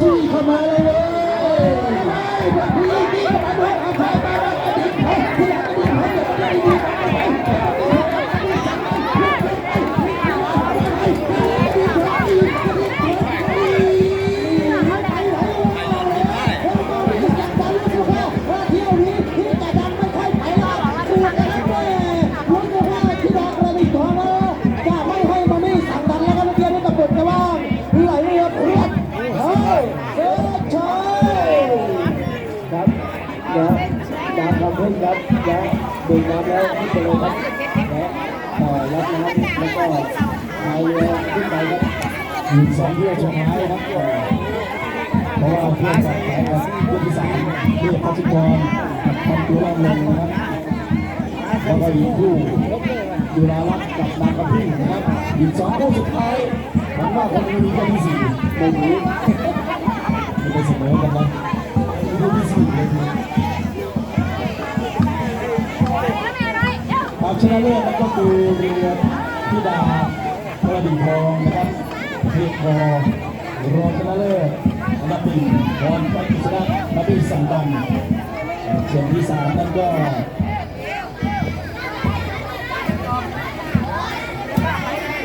พุ่งเข้ามาเลยเว้ย ดาวคำเพิ่งครับนะดื่มน้ำแล้วขึ้นไปเลยครับนะต่อรับน้ำแล้วก็พายเรือขึ้นไปครับอีกสองเที่ยวสุดท้ายครับเพราะว่าเพื่อนสัตว์แข่งกับเพื่อนที่สามเพื่อนพัชกรกับพันตัวลำลงนะครับแล้วก็อีกคู่ดูแลรักกับนางกระพี่นะครับอีกสองคู่สุดท้ายหวังว่าคนนี้มีแค่ที่สี่ไม่รู้ไม่ได้เสมอกันนะามชนะเลิศนั่นก็คือเรือพิดาพระดิทองนะครับเรียคอรองชนะเลิศอันดับหนึ่งพรไปชนะนับที่สังดันส่วนที่สามนั่นก็